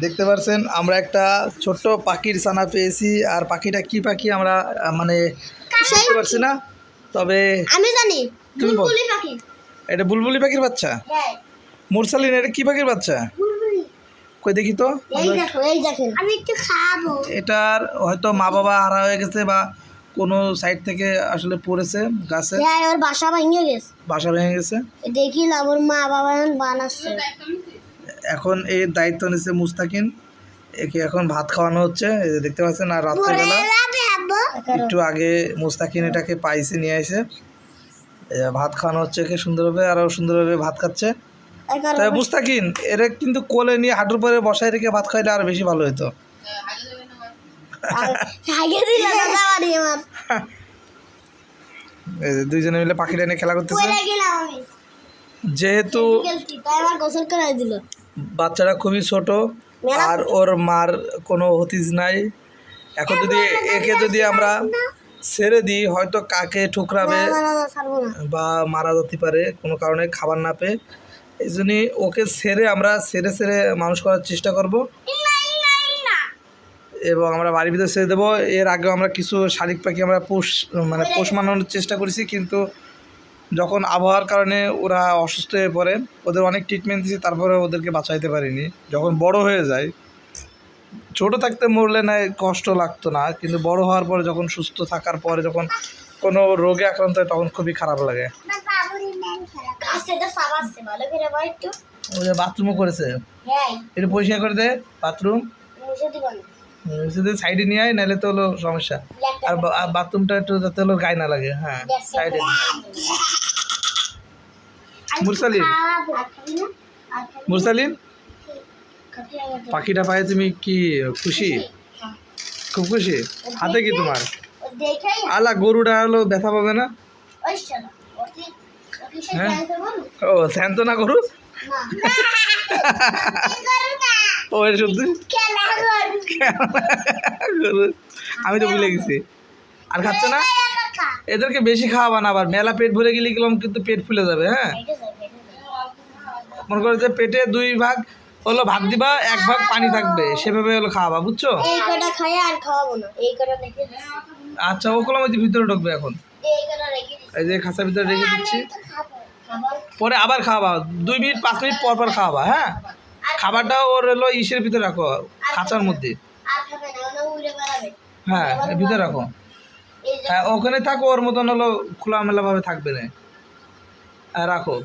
দেখতে পাচ্ছেন আমরা একটা ছোট্ট পাখির ছানা পেয়েছি আর পাখিটা কি পাখি আমরা মানে বুঝতে পারছি না তবে আমি জানি। বুলবুলি পাখি। এটা বুলবুলি পাখির বাচ্চা? হ্যাঁ। মুরসালিন এটা কি পাখির বাচ্চা? কই দেখি তো। এই দেখো এই দেখেন। আমি একটু খাব। এটার হয়তো মা বাবা হারা হয়ে গেছে বা কোনো সাইড থেকে আসলে পড়েছে গাছে। হ্যাঁ ওর বাসা ভেঙে গেছে। বাসা ভেঙে গেছে। দেখিলাম ওর মা বাবা বানাচ্ছে। এখন এই দায়িত্ব নিচ্ছে মুস্তাকিন একে এখন ভাত খাওয়ানো হচ্ছে এই যে দেখতে পাচ্ছেন আর রাত্রেবেলা একটু আগে মুস্তাকিন এটাকে পাইছে নিয়ে এসে ভাত খাওয়ানো হচ্ছে একে সুন্দরভাবে আরও সুন্দরভাবে ভাত খাচ্ছে। তবে মুস্তাকিন এরা কিন্তু কোলে নিয়ে হাঁটুর পরে বসায় রেখে ভাত খাইলে আরও বেশি ভালো হতো দুইজনে মিলে পাখিটা নিয়ে খেলা করতেছে। যেহেতু গোসল করে দিল। বাচ্চাটা খুবই ছোট আর ওর মার কোনো হতিজ নাই। এখন যদি একে যদি আমরা ছেড়ে দিই হয়তো কাকে ঠুকরাবে বা মারা যেতে পারে কোনো কারণে খাবার না পেয়ে। এই জন্যই ওকে ছেড়ে আমরা ছেড়ে ছেড়ে মানুষ করার চেষ্টা করব। এবং আমরা বাড়ির ভিতরে ছেড়ে দেবো। এর আগেও আমরা কিছু শালিক পাখি আমরা পোষ মানে পোষ মানানোর চেষ্টা করেছি কিন্তু যখন আবহাওয়ার কারণে ওরা অসুস্থ হয়ে পড়ে, ওদের অনেক ট্রিটমেন্ট দিয়েছি তারপরে ওদেরকে বাঁচাইতে পারিনি। যখন বড় হয়ে যায়, ছোট থাকতে মরলে না, কষ্ট লাগতো না, কিন্তু বড় হওয়ার পরে যখন সুস্থ থাকার পরে যখন কোনো রোগে আক্রান্ত হয়, তখন খুবই খারাপ লাগে। বাথরুমও করেছে? এটা পরিষ্কার করে দে বাথরুম সাইডে নিয়ে আয়, নাহলে তো হলো সমস্যা। আর বাথরুমটা একটু যাতে হলো গায়ে না লাগে হ্যাঁ সাইডে মুরসালিন? মুরসালিন? পাখিটা পায়ে তুমি কি খুশি? খুব খুশি? হাতে কি তোমার? আলা গরুটা হলো ব্যথা পাবে না? হ্যাঁ? ও শান্ত না গরু? ও সত্যি গরু। আমি তো ভুলে গেছি। আর খাচ্ছে না? এদেরকে বেশি খাওয়াবা না আবার। মেলা পেট ভরে গেলে গেলাম কিন্তু পেট ফুলে যাবে হ্যাঁ? মনে করো যে পেটে দুই ভাগ হলো ভাত দিবা এক ভাগ পানি থাকবে। সেভাবে হলো খাওয়াবা বুঝছ? এই কটা খাই আর খাওয়াবো না এই কটা রেখে। আচ্ছা ওগুলো আমাদের ভিতরে ঢুকবে এখন? এই কটা রেখে। এই যে খাঁচার ভিতরে রেখে দিচ্ছি। পরে আবার খাওয়াবা দুই মিনিট পাঁচ মিনিট পর পর খাওয়াবা হ্যাঁ? খাবারটা ওর হলো ইসের ভিতরে রাখো খাঁচার মধ্যে। হ্যাঁ ভিতরে রাখো। হ্যাঁ ওখানে থাকো ওর মতন হলো খোলামেলা ভাবে থাকবে না। হ্যাঁ, রাখো।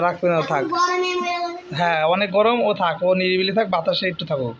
রাখব না থাক। হ্যাঁ অনেক গরম ও থাক ও নিরিবিলি থাক বাতাসে একটু থাকুক।